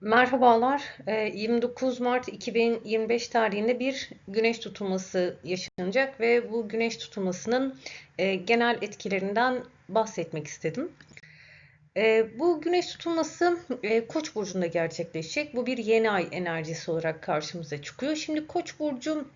Merhabalar. Eee, 29 Mart 2025 tarihinde bir güneş tutulması yaşanacak ve bu güneş tutulmasının eee, genel etkilerinden bahsetmek istedim. Eee, bu güneş tutulması eee, Koç burcunda gerçekleşecek. Bu bir yeni ay enerjisi olarak karşımıza çıkıyor. Şimdi Koç burcu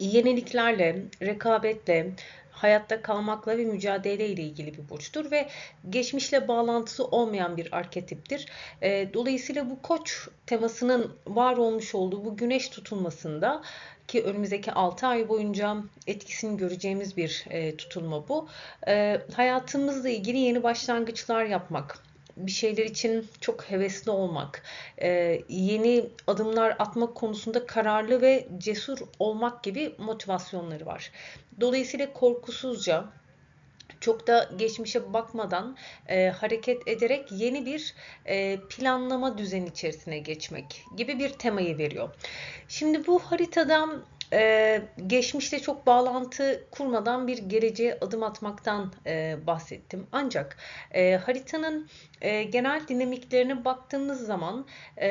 yeniliklerle, rekabetle, hayatta kalmakla ve mücadele ile ilgili bir burçtur ve geçmişle bağlantısı olmayan bir arketiptir. E, dolayısıyla bu koç temasının var olmuş olduğu bu güneş tutulmasında ki önümüzdeki 6 ay boyunca etkisini göreceğimiz bir e, tutulma bu. E, hayatımızla ilgili yeni başlangıçlar yapmak, bir şeyler için çok hevesli olmak, e, yeni adımlar atmak konusunda kararlı ve cesur olmak gibi motivasyonları var. Dolayısıyla korkusuzca çok da geçmişe bakmadan e, hareket ederek yeni bir e, planlama düzeni içerisine geçmek gibi bir temayı veriyor. Şimdi bu haritadan ee, geçmişte çok bağlantı kurmadan bir geleceğe adım atmaktan e, bahsettim. Ancak e, haritanın e, genel dinamiklerine baktığımız zaman e,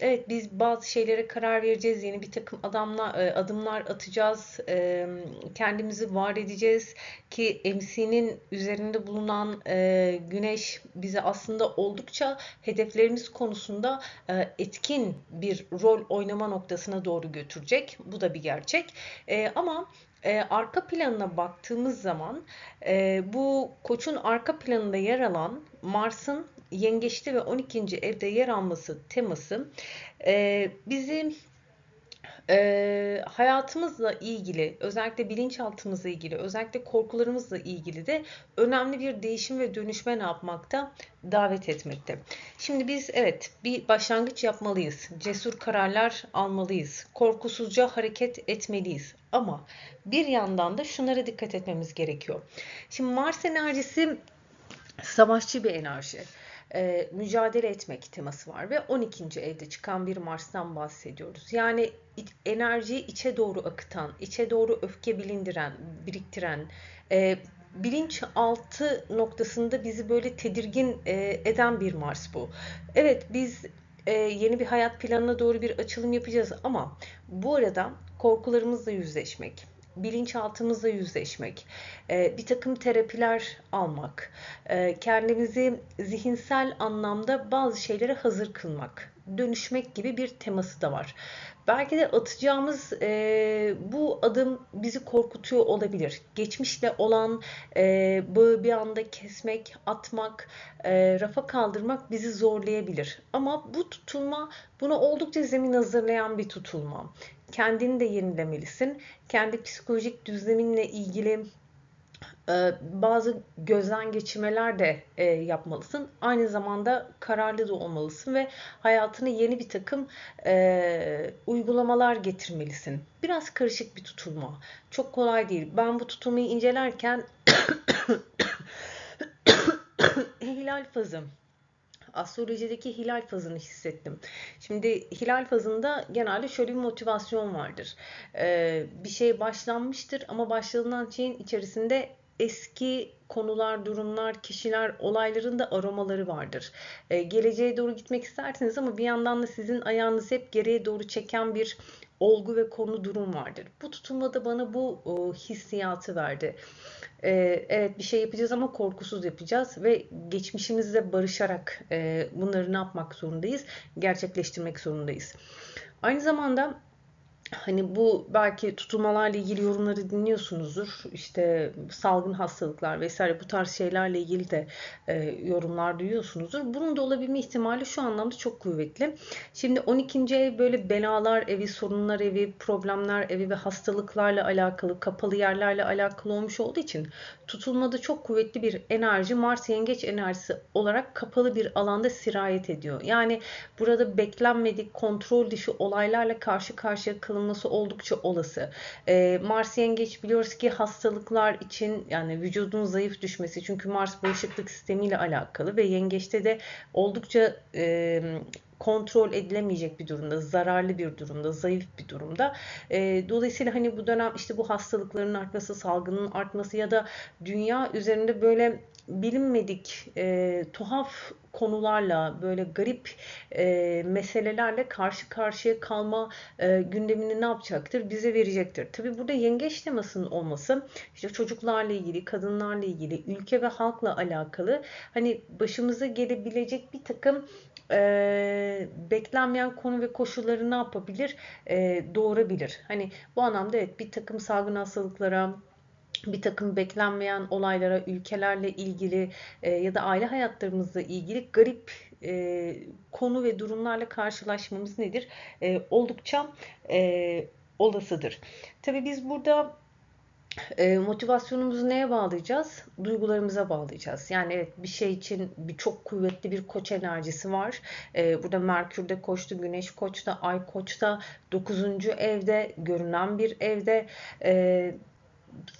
evet biz bazı şeylere karar vereceğiz, yeni bir takım adamla, e, adımlar atacağız, e, kendimizi var edeceğiz ki MC'nin üzerinde bulunan e, güneş bize aslında oldukça hedeflerimiz konusunda e, etkin bir rol oynama noktasına doğru götürecek. Bu da bir gerçek. E, ama e, arka planına baktığımız zaman e, bu koçun arka planında yer alan Mars'ın yengeçte ve 12. evde yer alması teması e, bizi e, hayatımızla ilgili, özellikle bilinçaltımızla ilgili, özellikle korkularımızla ilgili de önemli bir değişim ve dönüşme ne yapmakta? Davet etmekte. Şimdi biz evet bir başlangıç yapmalıyız. Cesur kararlar almalıyız. Korkusuzca hareket etmeliyiz. Ama bir yandan da şunlara dikkat etmemiz gerekiyor. Şimdi Mars enerjisi savaşçı bir enerji e, mücadele etmek teması var ve 12. evde çıkan bir Mars'tan bahsediyoruz. Yani enerjiyi içe doğru akıtan, içe doğru öfke bilindiren, biriktiren, e, bilinçaltı noktasında bizi böyle tedirgin e, eden bir Mars bu. Evet biz e, yeni bir hayat planına doğru bir açılım yapacağız ama bu arada korkularımızla yüzleşmek, bilinçaltımızla yüzleşmek, e, bir takım terapiler almak, e, kendimizi zihinsel anlamda bazı şeylere hazır kılmak, dönüşmek gibi bir teması da var. Belki de atacağımız e, bu adım bizi korkutuyor olabilir. Geçmişle olan e, bağı bir anda kesmek, atmak, e, rafa kaldırmak bizi zorlayabilir. Ama bu tutulma buna oldukça zemin hazırlayan bir tutulma kendini de yenilemelisin. Kendi psikolojik düzleminle ilgili e, bazı gözden geçirmeler de e, yapmalısın. Aynı zamanda kararlı da olmalısın ve hayatına yeni bir takım e, uygulamalar getirmelisin. Biraz karışık bir tutulma. Çok kolay değil. Ben bu tutulmayı incelerken hilal fazı astrolojideki hilal fazını hissettim. Şimdi hilal fazında genelde şöyle bir motivasyon vardır. Ee, bir şey başlanmıştır ama başlanılan şeyin içerisinde eski konular, durumlar, kişiler, olayların da aromaları vardır. Ee, geleceğe doğru gitmek istersiniz ama bir yandan da sizin ayağınız hep geriye doğru çeken bir olgu ve konu durum vardır. Bu tutulmada bana bu o, hissiyatı verdi. Ee, evet bir şey yapacağız ama korkusuz yapacağız ve geçmişimizle barışarak e, bunları ne yapmak zorundayız? Gerçekleştirmek zorundayız. Aynı zamanda Hani bu belki tutulmalarla ilgili yorumları dinliyorsunuzdur. İşte salgın hastalıklar vesaire bu tarz şeylerle ilgili de e, yorumlar duyuyorsunuzdur. Bunun da olabilme ihtimali şu anlamda çok kuvvetli. Şimdi 12. ev böyle belalar evi, sorunlar evi, problemler evi ve hastalıklarla alakalı, kapalı yerlerle alakalı olmuş olduğu için tutulmada çok kuvvetli bir enerji Mars yengeç enerjisi olarak kapalı bir alanda sirayet ediyor. Yani burada beklenmedik, kontrol dışı olaylarla karşı karşıya kalınmış kullanılması oldukça olası. E, Mars yengeç biliyoruz ki hastalıklar için yani vücudun zayıf düşmesi çünkü Mars bağışıklık sistemiyle alakalı ve yengeçte de oldukça e, kontrol edilemeyecek bir durumda, zararlı bir durumda, zayıf bir durumda. E, dolayısıyla hani bu dönem işte bu hastalıkların artması, salgının artması ya da dünya üzerinde böyle bilinmedik, e, tuhaf konularla, böyle garip e, meselelerle karşı karşıya kalma e, gündemini ne yapacaktır? Bize verecektir. Tabi burada yengeç temasının olması işte çocuklarla ilgili, kadınlarla ilgili, ülke ve halkla alakalı hani başımıza gelebilecek bir takım e, beklenmeyen konu ve koşulları ne yapabilir? E, doğurabilir. Hani bu anlamda evet bir takım salgın hastalıklara, bir takım beklenmeyen olaylara, ülkelerle ilgili e, ya da aile hayatlarımızla ilgili garip e, konu ve durumlarla karşılaşmamız nedir? E, oldukça e, olasıdır. Tabii biz burada e, motivasyonumuzu neye bağlayacağız? Duygularımıza bağlayacağız. Yani evet bir şey için bir çok kuvvetli bir koç enerjisi var. E, burada Merkür'de koçtu, Güneş koçta, Ay koçta, 9. evde, görünen bir evde. E,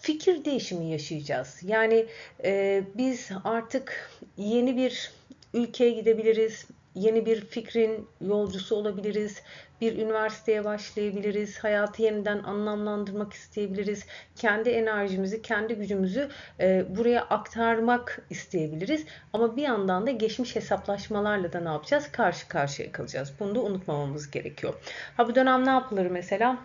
fikir değişimi yaşayacağız. Yani e, biz artık yeni bir ülkeye gidebiliriz, yeni bir fikrin yolcusu olabiliriz, bir üniversiteye başlayabiliriz, hayatı yeniden anlamlandırmak isteyebiliriz, kendi enerjimizi, kendi gücümüzü e, buraya aktarmak isteyebiliriz. Ama bir yandan da geçmiş hesaplaşmalarla da ne yapacağız? Karşı karşıya kalacağız. Bunu da unutmamamız gerekiyor. Ha bu dönem ne yapılır mesela?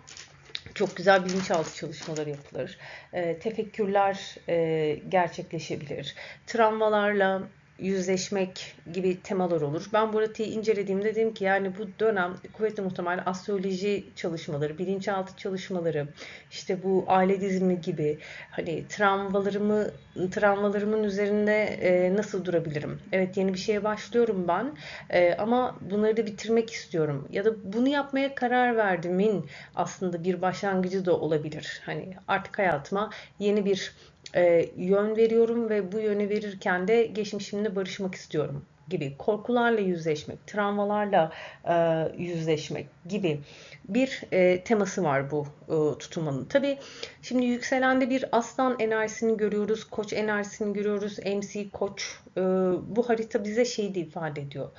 Çok güzel bilinçaltı çalışmaları yapılır. E, tefekkürler e, gerçekleşebilir. Travmalarla, yüzleşmek gibi temalar olur. Ben bu haritayı incelediğimde dedim ki yani bu dönem kuvvetli muhtemel astroloji çalışmaları, bilinçaltı çalışmaları, işte bu aile dizimi gibi hani travmalarımı travmalarımın üzerinde e, nasıl durabilirim? Evet yeni bir şeye başlıyorum ben e, ama bunları da bitirmek istiyorum. Ya da bunu yapmaya karar verdimin aslında bir başlangıcı da olabilir. Hani artık hayatıma yeni bir e, yön veriyorum ve bu yönü verirken de geçmişimle barışmak istiyorum gibi korkularla yüzleşmek, travmalarla e, yüzleşmek gibi bir e, teması var bu e, tutulmanın. Tabii şimdi yükselende bir aslan enerjisini görüyoruz, koç enerjisini görüyoruz, MC koç. E, bu harita bize şeyi de ifade ediyor.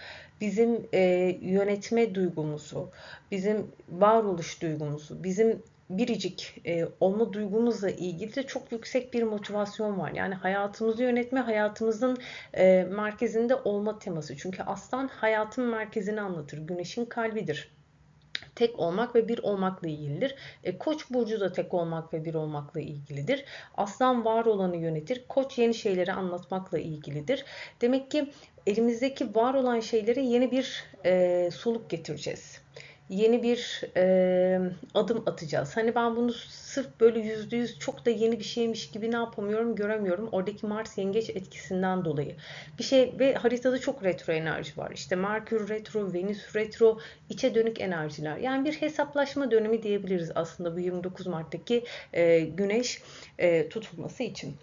Bizim e, yönetme duygumuzu, bizim varoluş duygumuzu, bizim biricik e, olma duygumuzla ilgili de çok yüksek bir motivasyon var. Yani hayatımızı yönetme, hayatımızın e, merkezinde olma teması. Çünkü aslan hayatın merkezini anlatır. Güneşin kalbidir tek olmak ve bir olmakla ilgilidir. E, Koç burcu da tek olmak ve bir olmakla ilgilidir. Aslan var olanı yönetir. Koç yeni şeyleri anlatmakla ilgilidir. Demek ki elimizdeki var olan şeylere yeni bir e, soluk getireceğiz yeni bir e, adım atacağız. Hani ben bunu sırf böyle yüzde yüz çok da yeni bir şeymiş gibi ne yapamıyorum göremiyorum. Oradaki Mars yengeç etkisinden dolayı. Bir şey ve haritada çok retro enerji var. İşte Merkür retro, Venüs retro, içe dönük enerjiler. Yani bir hesaplaşma dönemi diyebiliriz aslında bu 29 Mart'taki e, güneş e, tutulması için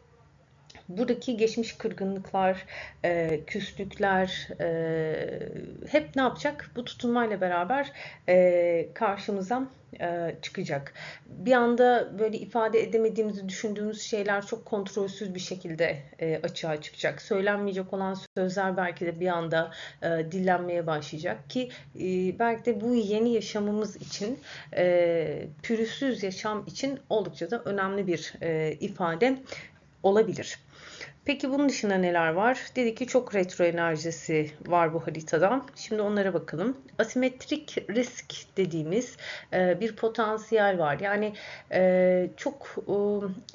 buradaki geçmiş kırgınlıklar, e, küslükler e, hep ne yapacak? Bu tutulmayla beraber e, karşımıza e, çıkacak. Bir anda böyle ifade edemediğimizi düşündüğümüz şeyler çok kontrolsüz bir şekilde e, açığa çıkacak. Söylenmeyecek olan sözler belki de bir anda e, dillenmeye başlayacak ki e, belki de bu yeni yaşamımız için e, pürüzsüz yaşam için oldukça da önemli bir e, ifade olabilir. Peki bunun dışında neler var? Dedi ki çok retro enerjisi var bu haritada. Şimdi onlara bakalım. Asimetrik risk dediğimiz e, bir potansiyel var. Yani e, çok e,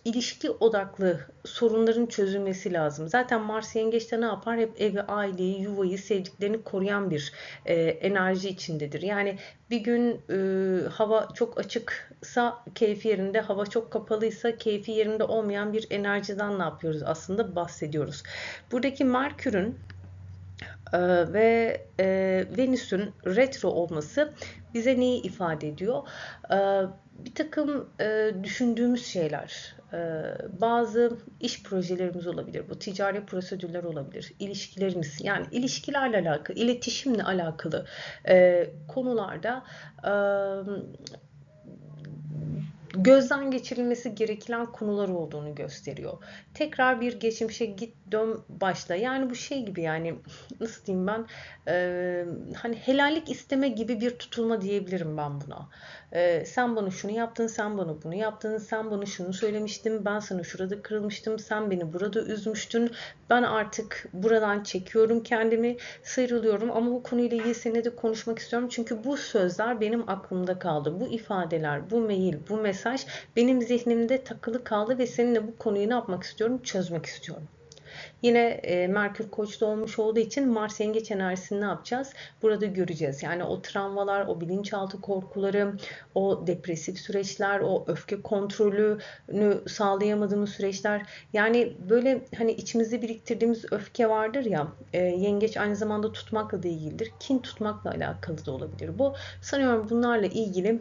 ilişki odaklı sorunların çözülmesi lazım. Zaten Mars Yengeç'te ne yapar? Hep evi, aileyi, yuvayı, sevdiklerini koruyan bir enerji içindedir. Yani bir gün e, hava çok açıksa keyfi yerinde, hava çok kapalıysa keyfi yerinde olmayan bir enerjiden ne yapıyoruz aslında bahsediyoruz. Buradaki Merkür'ün e, ve e, Venüs'ün retro olması bize neyi ifade ediyor? E, bir takım düşündüğümüz şeyler, bazı iş projelerimiz olabilir, bu ticari prosedürler olabilir, ilişkilerimiz yani ilişkilerle alakalı, iletişimle alakalı konularda gözden geçirilmesi gereken konular olduğunu gösteriyor. Tekrar bir geçmişe git dön başla. Yani bu şey gibi yani nasıl diyeyim ben e, hani helallik isteme gibi bir tutulma diyebilirim ben buna. E, sen bana şunu yaptın, sen bana bunu yaptın, sen bana şunu söylemiştin, ben sana şurada kırılmıştım, sen beni burada üzmüştün. Ben artık buradan çekiyorum kendimi, sıyrılıyorum ama bu konuyla ilgili seninle de konuşmak istiyorum. Çünkü bu sözler benim aklımda kaldı. Bu ifadeler, bu mail, bu mesaj benim zihnimde takılı kaldı ve seninle bu konuyu ne yapmak istiyorum? Çözmek istiyorum. Yine e, Merkür Koç'ta olmuş olduğu için Mars Yengeç enerjisini ne yapacağız? Burada göreceğiz. Yani o travmalar, o bilinçaltı korkuları, o depresif süreçler, o öfke kontrolünü sağlayamadığımız süreçler. Yani böyle hani içimizde biriktirdiğimiz öfke vardır ya, e, yengeç aynı zamanda tutmakla da ilgilidir. Kin tutmakla alakalı da olabilir. Bu sanıyorum bunlarla ilgili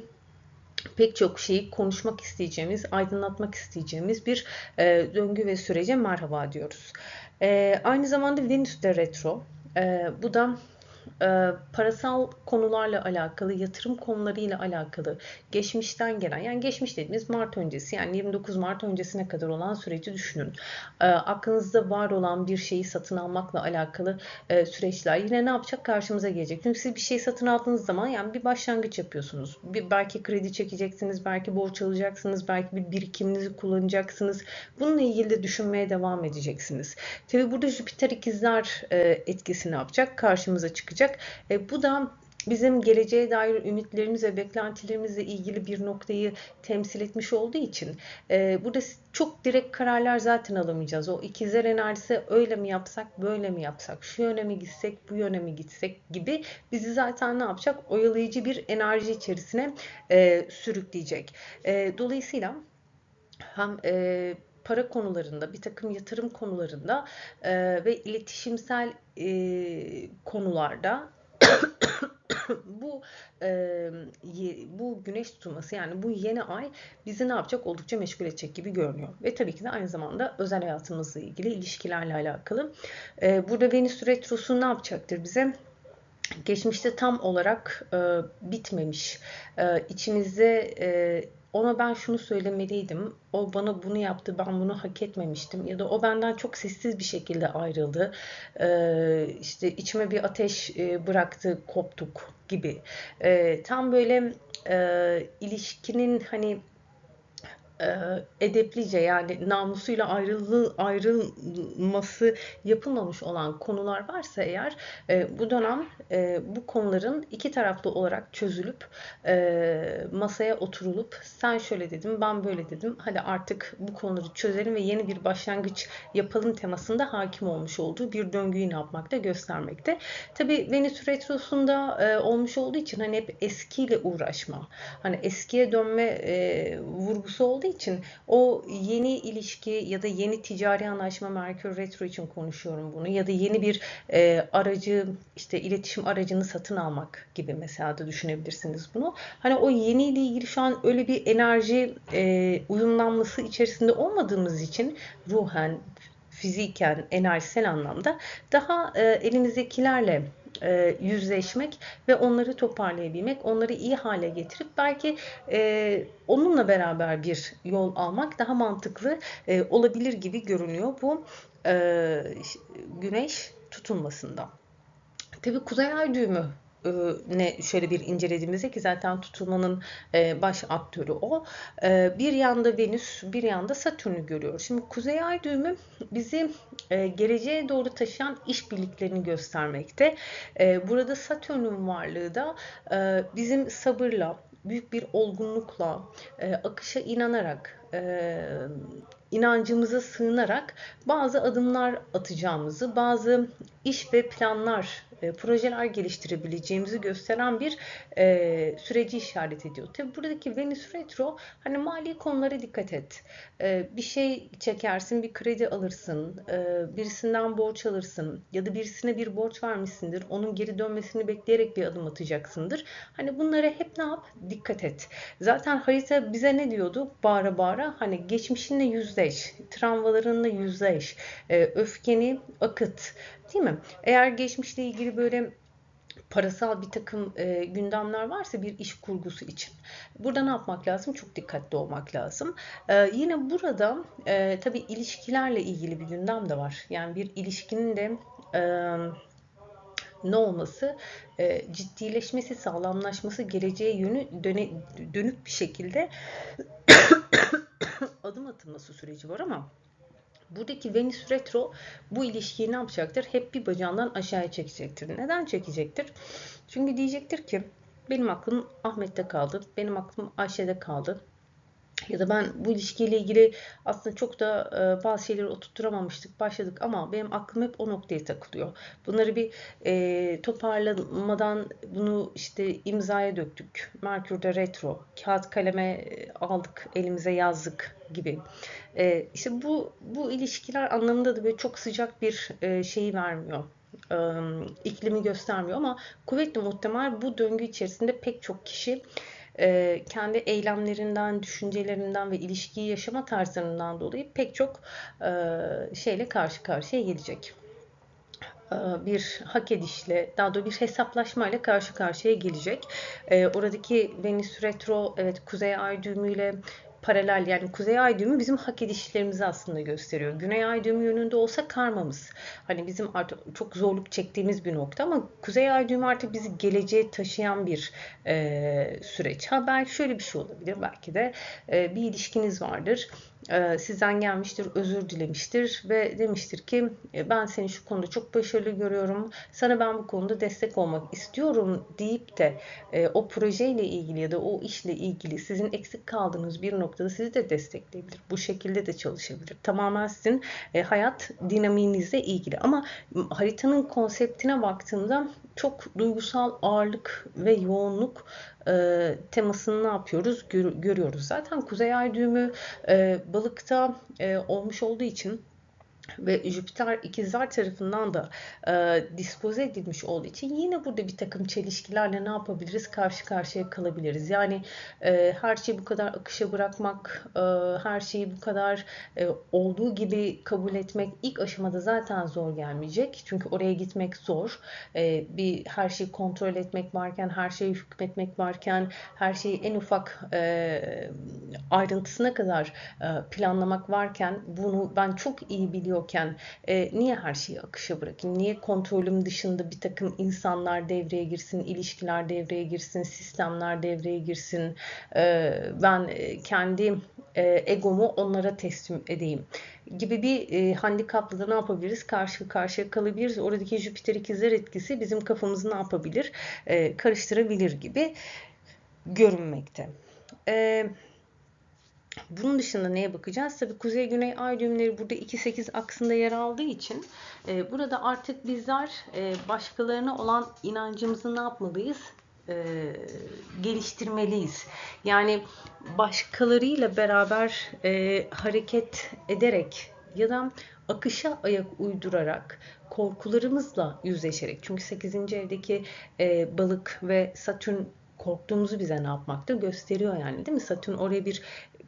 pek çok şeyi konuşmak isteyeceğimiz, aydınlatmak isteyeceğimiz bir e, döngü ve sürece merhaba diyoruz. E, aynı zamanda Venüs de retro. E, bu da e, parasal konularla alakalı, yatırım konularıyla alakalı geçmişten gelen, yani geçmiş dediğimiz Mart öncesi, yani 29 Mart öncesine kadar olan süreci düşünün. E, aklınızda var olan bir şeyi satın almakla alakalı e, süreçler yine ne yapacak? Karşımıza gelecek. Çünkü siz bir şey satın aldığınız zaman yani bir başlangıç yapıyorsunuz. Bir, belki kredi çekeceksiniz, belki borç alacaksınız, belki bir birikiminizi kullanacaksınız. Bununla ilgili de düşünmeye devam edeceksiniz. Tabi burada Jüpiter ikizler e, etkisi ne yapacak? Karşımıza çıkacak çıkacak. E, bu da bizim geleceğe dair ümitlerimiz ve beklentilerimizle ilgili bir noktayı temsil etmiş olduğu için e, burada çok direkt kararlar zaten alamayacağız. O ikizler enerjisi öyle mi yapsak, böyle mi yapsak, şu yöne mi gitsek, bu yöne mi gitsek gibi bizi zaten ne yapacak? Oyalayıcı bir enerji içerisine e, sürükleyecek. E, dolayısıyla hem e, para konularında, bir takım yatırım konularında e, ve iletişimsel e, konularda bu e, bu güneş tutulması yani bu yeni ay bizi ne yapacak oldukça meşgul edecek gibi görünüyor. Ve tabii ki de aynı zamanda özel hayatımızla ilgili ilişkilerle alakalı. E, burada Venüs retrosu ne yapacaktır bize? Geçmişte tam olarak e, bitmemiş, e, içimizde e, ona ben şunu söylemeliydim. O bana bunu yaptı, ben bunu hak etmemiştim. Ya da o benden çok sessiz bir şekilde ayrıldı. Ee, işte içime bir ateş e, bıraktı, koptuk gibi. Ee, tam böyle e, ilişkinin hani edeplice yani namusuyla ayrılı, ayrılması yapılmamış olan konular varsa eğer e, bu dönem e, bu konuların iki taraflı olarak çözülüp masaya oturulup sen şöyle dedim ben böyle dedim hadi artık bu konuları çözelim ve yeni bir başlangıç yapalım temasında hakim olmuş olduğu bir döngüyü ne yapmakta göstermekte. Tabi Venüs Retrosu'nda olmuş olduğu için hani hep eskiyle uğraşma hani eskiye dönme vurgusu olduğu için o yeni ilişki ya da yeni ticari anlaşma Merkür Retro için konuşuyorum bunu ya da yeni bir e, aracı işte iletişim aracını satın almak gibi mesela da düşünebilirsiniz bunu. Hani o yeni ile ilgili şu an öyle bir enerji e, uyumlanması içerisinde olmadığımız için ruhen fiziken, enerjisel anlamda daha e, elinizdekilerle e, yüzleşmek ve onları toparlayabilmek, onları iyi hale getirip belki e, onunla beraber bir yol almak daha mantıklı e, olabilir gibi görünüyor bu e, güneş tutulmasında. Tabi kuzey ay düğümü ne şöyle bir incelediğimizde ki zaten tutulmanın e, baş aktörü o. E, bir yanda Venüs, bir yanda Satürn'ü görüyoruz. Şimdi Kuzey Ay düğümü bizi geleceğe doğru taşıyan işbirliklerini göstermekte. Burada Satürn'ün varlığı da bizim sabırla, büyük bir olgunlukla, akışa inanarak, inancımıza sığınarak bazı adımlar atacağımızı, bazı iş ve planlar e, projeler geliştirebileceğimizi gösteren bir e, süreci işaret ediyor. Tabi buradaki Venüs Retro hani mali konulara dikkat et. E, bir şey çekersin, bir kredi alırsın, e, birisinden borç alırsın ya da birisine bir borç vermişsindir. Onun geri dönmesini bekleyerek bir adım atacaksındır. Hani bunlara hep ne yap? Dikkat et. Zaten harita bize ne diyordu? Bağıra bağıra hani geçmişinle yüzleş, travmalarınla yüzleş, e, öfkeni akıt, Değil mi? Eğer geçmişle ilgili böyle parasal bir takım e, gündemler varsa bir iş kurgusu için. Burada ne yapmak lazım? Çok dikkatli olmak lazım. E, yine burada e, tabii ilişkilerle ilgili bir gündem de var. Yani bir ilişkinin de e, ne olması? E, ciddileşmesi, sağlamlaşması, geleceğe yönü döne, dönük bir şekilde adım atılması süreci var ama Buradaki Venüs retro bu ilişkiyi ne yapacaktır? Hep bir bacağından aşağıya çekecektir. Neden çekecektir? Çünkü diyecektir ki benim aklım Ahmet'te kaldı, benim aklım Ayşe'de kaldı ya da ben bu ilişkiyle ilgili aslında çok da e, bazı şeyleri oturtturamamıştık, başladık ama benim aklım hep o noktaya takılıyor. Bunları bir e, toparlamadan bunu işte imzaya döktük. Merkür'de retro, kağıt kaleme e, aldık, elimize yazdık gibi. E, işte bu bu ilişkiler anlamında da böyle çok sıcak bir e, şeyi vermiyor e, iklimi göstermiyor ama kuvvetli muhtemel bu döngü içerisinde pek çok kişi e, kendi eylemlerinden, düşüncelerinden ve ilişkiyi yaşama tarzlarından dolayı pek çok e, şeyle karşı karşıya gelecek e, bir hak edişle, daha doğrusu bir hesaplaşmayla karşı karşıya gelecek. E, oradaki Venüs retro, evet Kuzey Ay düğümüyle paralel yani kuzey ay düğümü bizim hak edişlerimizi aslında gösteriyor. Güney ay düğümü yönünde olsa karmamız. Hani bizim artık çok zorluk çektiğimiz bir nokta ama kuzey ay düğümü artık bizi geleceğe taşıyan bir e, süreç. Ha belki şöyle bir şey olabilir. Belki de e, bir ilişkiniz vardır sizden gelmiştir, özür dilemiştir ve demiştir ki e, ben seni şu konuda çok başarılı görüyorum, sana ben bu konuda destek olmak istiyorum deyip de e, o projeyle ilgili ya da o işle ilgili sizin eksik kaldığınız bir noktada sizi de destekleyebilir. Bu şekilde de çalışabilir. Tamamen sizin hayat dinamiğinizle ilgili ama haritanın konseptine baktığımda çok duygusal ağırlık ve yoğunluk e, temasını ne yapıyoruz? Gör, görüyoruz. Zaten Kuzey Ay düğümü e, balıkta e, olmuş olduğu için ve Jüpiter ikizler tarafından da e, dispoze edilmiş olduğu için yine burada bir takım çelişkilerle ne yapabiliriz? Karşı karşıya kalabiliriz. Yani e, her şeyi bu kadar akışa bırakmak, e, her şeyi bu kadar e, olduğu gibi kabul etmek ilk aşamada zaten zor gelmeyecek. Çünkü oraya gitmek zor. E, bir her şeyi kontrol etmek varken, her şeyi hükmetmek varken, her şeyi en ufak e, ayrıntısına kadar e, planlamak varken bunu ben çok iyi biliyorum biliyorken e, niye her şeyi akışa bırakayım? Niye kontrolüm dışında bir takım insanlar devreye girsin, ilişkiler devreye girsin, sistemler devreye girsin? E, ben e, kendi e, egomu onlara teslim edeyim gibi bir e, handikapla da ne yapabiliriz? Karşı karşıya kalabiliriz. Oradaki Jüpiter ikizler etkisi bizim kafamızı ne yapabilir? E, karıştırabilir gibi görünmekte. Evet. Bunun dışında neye bakacağız? Tabii kuzey-güney ay düğümleri burada 2-8 aksında yer aldığı için e, burada artık bizler e, başkalarına olan inancımızı ne yapmalıyız? E, geliştirmeliyiz. Yani başkalarıyla beraber e, hareket ederek ya da akışa ayak uydurarak korkularımızla yüzleşerek çünkü 8. evdeki e, balık ve satürn korktuğumuzu bize ne yapmakta gösteriyor yani değil mi? Satürn oraya bir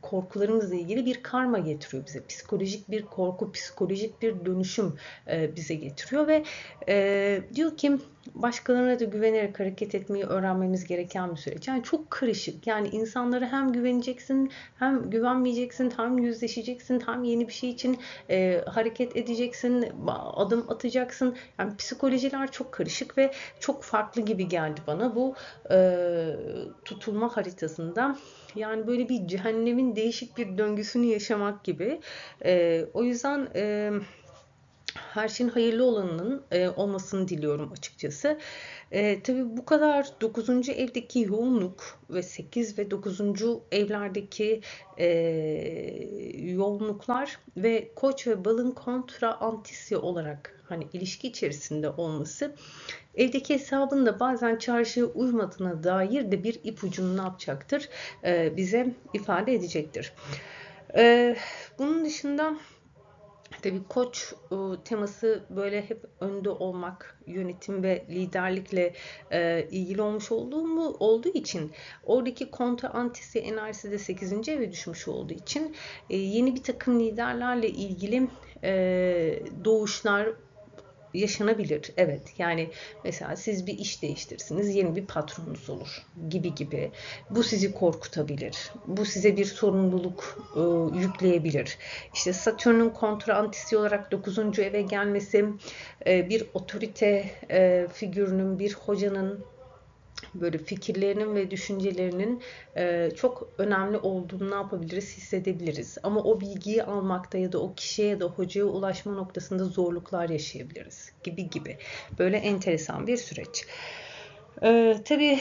korkularımızla ilgili bir karma getiriyor bize. Psikolojik bir korku, psikolojik bir dönüşüm e, bize getiriyor ve e, diyor ki başkalarına da güvenerek hareket etmeyi öğrenmemiz gereken bir süreç. Yani çok karışık. Yani insanlara hem güveneceksin, hem güvenmeyeceksin, hem yüzleşeceksin, hem yeni bir şey için e, hareket edeceksin, adım atacaksın. Yani psikolojiler çok karışık ve çok farklı gibi geldi bana bu e, tutulma haritasında. Yani böyle bir cehennemin değişik bir döngüsünü yaşamak gibi. E, o yüzden... E, her şeyin hayırlı olanının e, olmasını diliyorum açıkçası. E, tabii bu kadar 9. evdeki yoğunluk ve 8 ve 9. evlerdeki e, yoğunluklar ve koç ve balın kontra antisi olarak hani ilişki içerisinde olması evdeki hesabın da bazen çarşıya uymadığına dair de bir ipucunu ne yapacaktır? E, bize ifade edecektir. E, bunun dışında Tabii koç e, teması böyle hep önde olmak, yönetim ve liderlikle ilgili olmuş olduğu mu olduğu için oradaki kontra antisi enerjisi de 8. eve düşmüş olduğu için yeni bir takım liderlerle ilgili doğuşlar yaşanabilir. Evet yani mesela siz bir iş değiştirirsiniz yeni bir patronunuz olur gibi gibi. Bu sizi korkutabilir. Bu size bir sorumluluk e, yükleyebilir. İşte Satürn'ün kontra antisi olarak 9. eve gelmesi e, bir otorite e, figürünün, bir hocanın böyle fikirlerinin ve düşüncelerinin e, çok önemli olduğunu ne yapabiliriz hissedebiliriz. Ama o bilgiyi almakta ya da o kişiye ya da hocaya ulaşma noktasında zorluklar yaşayabiliriz gibi gibi. Böyle enteresan bir süreç. Ee, tabii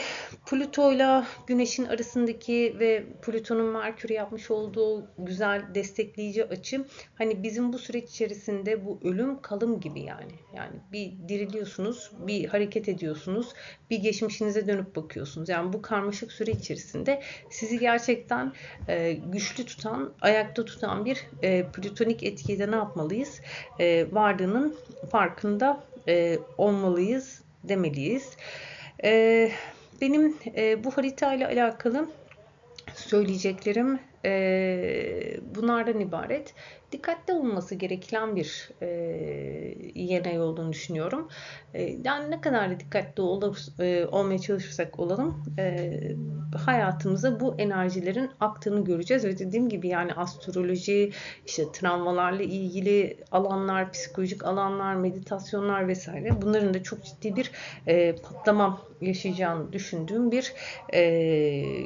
ile Güneş'in arasındaki ve Plüton'un Merkür'e yapmış olduğu güzel destekleyici açı hani bizim bu süreç içerisinde bu ölüm kalım gibi yani. Yani bir diriliyorsunuz, bir hareket ediyorsunuz, bir geçmişinize dönüp bakıyorsunuz. Yani bu karmaşık süre içerisinde sizi gerçekten e, güçlü tutan, ayakta tutan bir e, plütonik etkide ne yapmalıyız? E, varlığının farkında e, olmalıyız demeliyiz. Benim e, bu harita ile alakalı söyleyeceklerim bunlardan ibaret. Dikkatli olması gereken bir e, yeni olduğunu düşünüyorum. E, yani ne kadar da dikkatli olur, e, olmaya çalışırsak olalım e, hayatımıza bu enerjilerin aktığını göreceğiz ve dediğim gibi yani astroloji, işte travmalarla ilgili alanlar, psikolojik alanlar, meditasyonlar vesaire bunların da çok ciddi bir e, patlama yaşayacağını düşündüğüm bir e,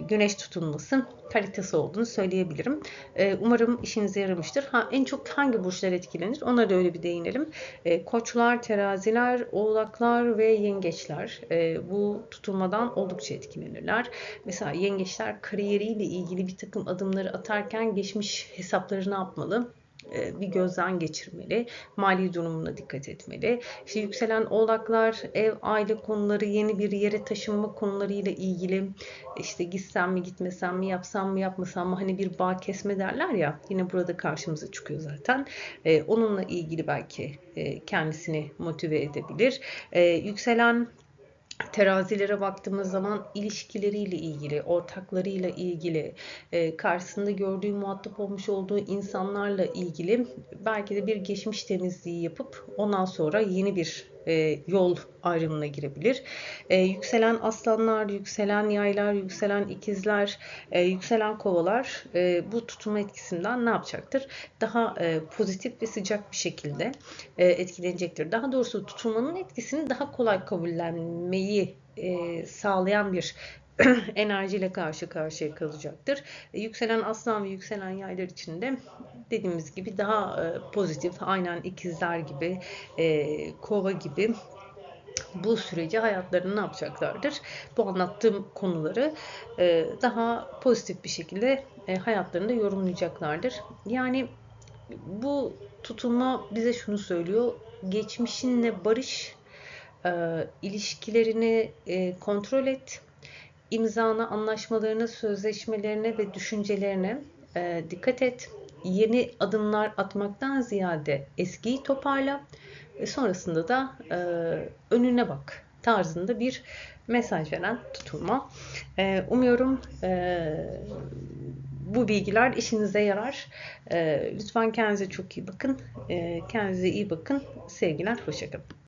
güneş tutulması haritası olduğunu söyleyebilirim. E, umarım işinize yaramıştır. Ha, en çok hangi burçlar etkilenir? Ona da öyle bir değinelim. E, koçlar, teraziler, oğlaklar ve yengeçler e, bu tutulmadan oldukça etkilenirler. Mesela yengeçler kariyeriyle ilgili bir takım adımları atarken geçmiş hesapları ne yapmalı? E, bir gözden geçirmeli. Mali durumuna dikkat etmeli. İşte yükselen oğlaklar ev, aile konuları, yeni bir yere taşınma konularıyla ilgili işte gitsem mi gitmesem mi yapsam mı yapmasam mı hani bir bağ kesme derler ya yine burada karşımıza çıkıyor zaten. Ee, onunla ilgili belki e, kendisini motive edebilir. Yükselen terazilere baktığımız zaman ilişkileriyle ilgili, ortaklarıyla ilgili, e, karşısında gördüğü muhatap olmuş olduğu insanlarla ilgili belki de bir geçmiş temizliği yapıp ondan sonra yeni bir e, yol ayrımına girebilir. E, yükselen aslanlar, yükselen yaylar, yükselen ikizler, e, yükselen kovalar e, bu tutulma etkisinden ne yapacaktır? Daha e, pozitif ve sıcak bir şekilde e, etkilenecektir. Daha doğrusu tutulmanın etkisini daha kolay kabullenmeyi e, sağlayan bir enerjiyle karşı karşıya kalacaktır. E, yükselen aslan ve yükselen yaylar için de dediğimiz gibi daha e, pozitif, aynen ikizler gibi, e, kova gibi bu süreci hayatlarını ne yapacaklardır? Bu anlattığım konuları daha pozitif bir şekilde hayatlarında yorumlayacaklardır. Yani bu tutulma bize şunu söylüyor. Geçmişinle barış, ilişkilerini kontrol et, imzana, anlaşmalarına, sözleşmelerine ve düşüncelerine e, dikkat et. Yeni adımlar atmaktan ziyade eskiyi toparla ve sonrasında da e, önüne bak tarzında bir mesaj veren tutulma. E, umuyorum e, bu bilgiler işinize yarar. E, lütfen kendinize çok iyi bakın. E, kendinize iyi bakın. Sevgiler, hoşçakalın.